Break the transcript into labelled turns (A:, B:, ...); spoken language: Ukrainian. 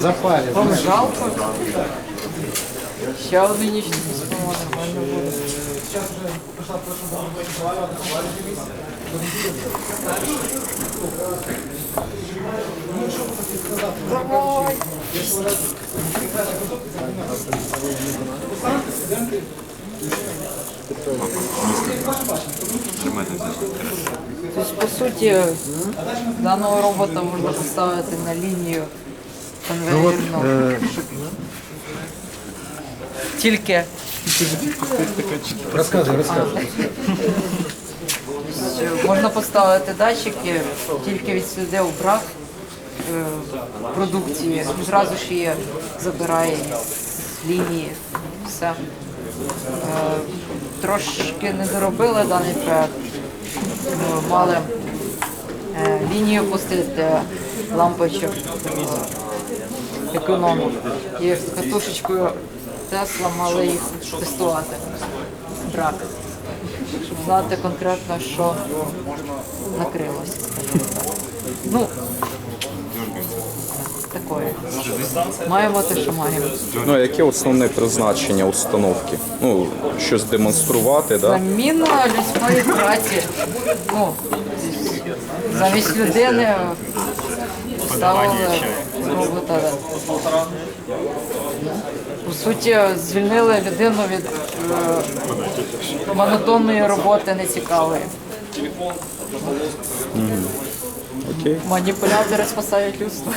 A: Запарили.
B: Вам жалко? Сейчас нынешний вспомог нормально будет. Сейчас уже пошла прошлая Давай! То есть, по сути, данного робота можно поставить на линию лінію конвейерну. Тільки
A: Рассказывай, рассказывай.
B: що можна поставити датчики, тільки відслідив брак е, продукції, зразу ж її забирає з лінії. Все. Е, Трошки не доробили даний проект. Ми Мали е, лінію пустити лампочок е, економу. І з катушечкою Тесла мали їх тестувати. Брак щоб знати конкретно, що накрилося. Ну, такое. Маємо те, що маємо.
C: Ну, а яке основне призначення установки? Ну, щось демонструвати, да?
B: Заміна людської праці. Ну, замість людини поставили робота. По суті, звільнили людину від е, монотонної роботи нецікавої.
C: Окей.
B: Маніпулятори спасають людство.